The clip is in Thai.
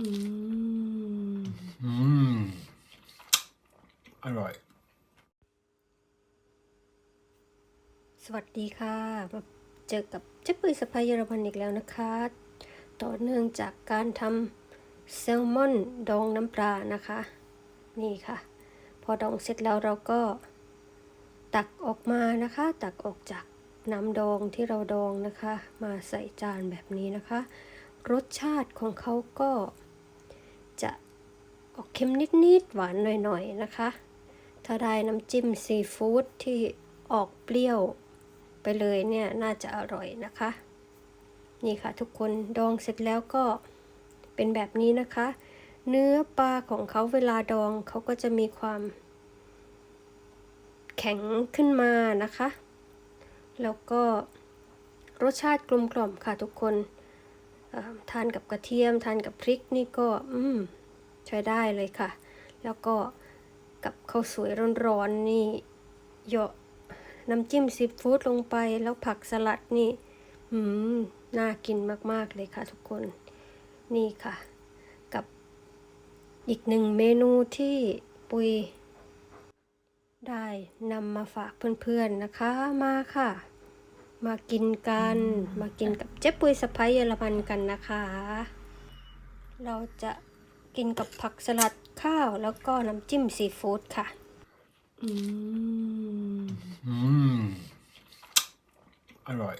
อืม อืม อร่อย สวัสดีค่ะมาเจอกับเจ๊ปุ้ยสไปเยอรมันอีกแล้วนะคะ ต่อเนื่องจากการทำแซลมอนดองน้ำปลานะคะ นี่ค่ะ พอดองเสร็จแล้วเราก็ตักออกมานะคะ ตักออกจากน้ำดองที่เราดองนะคะ มาใส่จานแบบนี้นะคะ รสชาติของเขาก็จะออกเค็มนิดๆหวานหน่อยๆนะคะ ถ้าได้น้ำจิ้มซีฟู้ดที่ออกเปรี้ยวไปเลยเนี่ยน่าจะอร่อยนะคะ นี่ค่ะทุกคนดองเสร็จแล้วก็เป็นแบบนี้นะคะ เนื้อปลาของเขาเวลาดองเขาก็จะมีความ แข็งขึ้นมานะคะ แล้วก็รสชาติกลมกล่อมค่ะทุกคน ทานกับกระเทียม ทานกับพริกนี่ก็อืมใช้ได้เลยค่ะ แล้วก็กับข้าวสวยร้อนๆนี่เหยาะน้ำจิ้มซีฟู้ดลงไปแล้วผักสลัดนี่อืมน่ากินมากๆเลยค่ะทุกคนนี่ค่ะ กับอีกหนึ่งเมนูที่ปุยได้นำมาฝากเพื่อนๆนะคะมาค่ะ มากินกัน มากินกับเจ๊ปุยสะพ้ายเยอรมันกันนะคะ เราจะกินกับผักสลัดข้าวแล้วก็น้ำจิ้มซีฟู้ดค่ะ อืม อืม อร่อย